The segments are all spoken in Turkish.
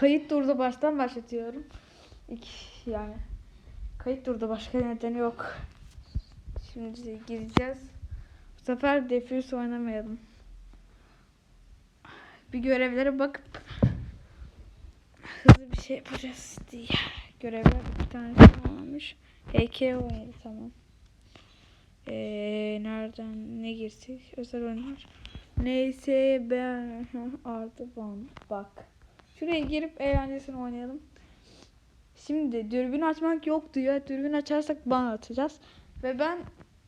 kayıt durdu baştan başlatıyorum. İki, yani kayıt durdu başka nedeni yok. Şimdi gireceğiz. Bu sefer defuse oynamayalım. Bir görevlere bakıp hızlı bir şey yapacağız diye. Görevler bir tane tamamlamış. HK oynadı tamam. Ee, nereden ne girsek? Özel oyunlar. Neyse ben artı. Bak. Şuraya girip eğlencesini oynayalım. Şimdi dürbün açmak yok diyor. Dürbün açarsak ban atacağız. Ve ben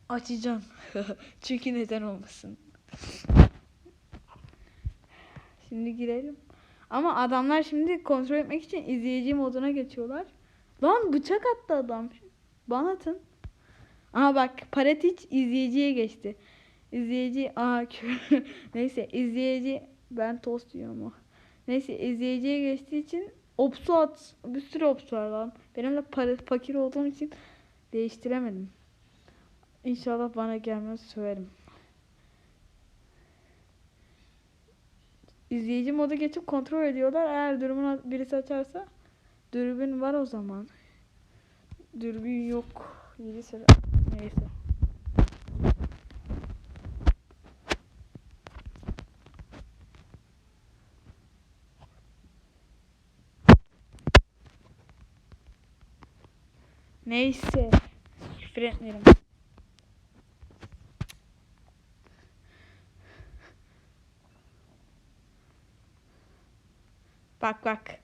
açacağım. Çünkü neden olmasın. Şimdi girelim. Ama adamlar şimdi kontrol etmek için izleyici moduna geçiyorlar. Lan bıçak attı adam. Ban atın. Aha bak Paratic izleyiciye geçti. İzleyici aa neyse izleyici ben tost yiyorum o. Neyse izleyiciye geçtiği için opsu at bir sürü opsu var lan. Benim de para, fakir olduğum için değiştiremedim. İnşallah bana gelmez söylerim. İzleyici moda geçip kontrol ediyorlar. Eğer dürbün birisi açarsa dürbün var o zaman. Dürbün yok. 7 sıra. Neyse. Neyse. Küfür. Bak bak.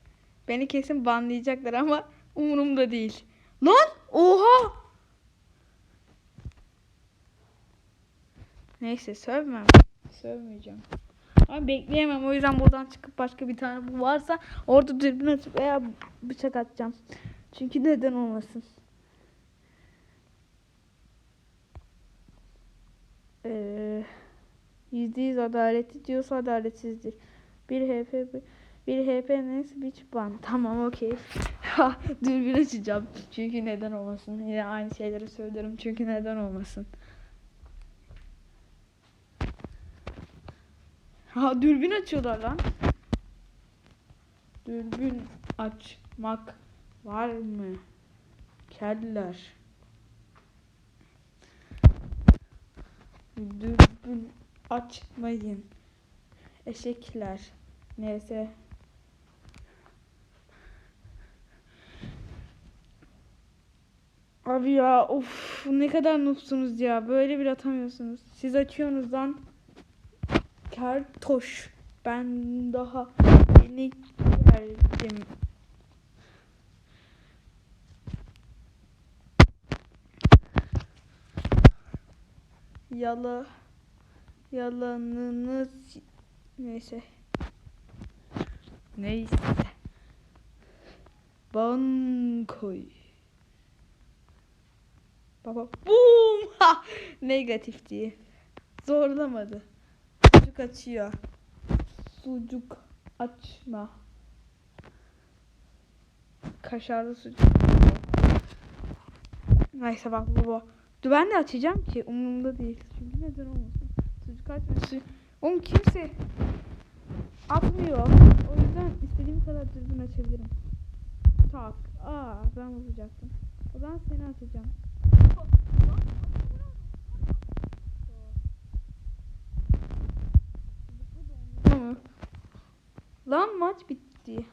Beni kesin banlayacaklar ama umurumda değil. Lan! Oha! Neyse sövmem. Sövmeyeceğim. Ama bekleyemem. O yüzden buradan çıkıp başka bir tane bu varsa orada dürbün açıp veya bıçak atacağım. Çünkü neden olmasın. Ee, Yüzde yüz adaleti diyorsa adaletsizdir. Bir HP bir, HP neyse bir ban. Tamam okey. Dürbün açacağım. Çünkü neden olmasın. Yine aynı şeyleri söylerim. Çünkü neden olmasın. Ha dürbün açıyorlar lan. Dürbün açmak var mı? Keller. Dürbün açmayın. Eşekler. Neyse. Abi ya of ne kadar noobsunuz ya. Böyle bir atamıyorsunuz. Siz açıyorsunuz lan. Kertoş. Ben daha yeni geldim. Yala yalanınız neyse. Neyse. Bankoy. Baba boom ha negatif diye. Zorlamadı. Sucuk açıyor. Sucuk açma. Kaşarlı sucuk. Neyse bak baba. Dur ben de açacağım ki umurumda değil. Çünkü neden olmasın. Sucuk açması. Oğlum kimse atmıyor. O yüzden istediğim kadar düzgün açabilirim. Tak. Aa ben vuracaktım. O zaman seni atacağım. Lan maç bitti.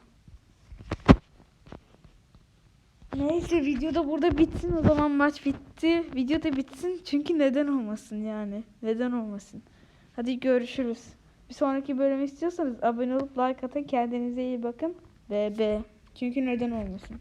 Neyse video da burada bitsin o zaman maç bitti. Video da bitsin çünkü neden olmasın yani. Neden olmasın. Hadi görüşürüz. Bir sonraki bölümü istiyorsanız abone olup like atın. Kendinize iyi bakın. Ve be. Çünkü neden olmasın.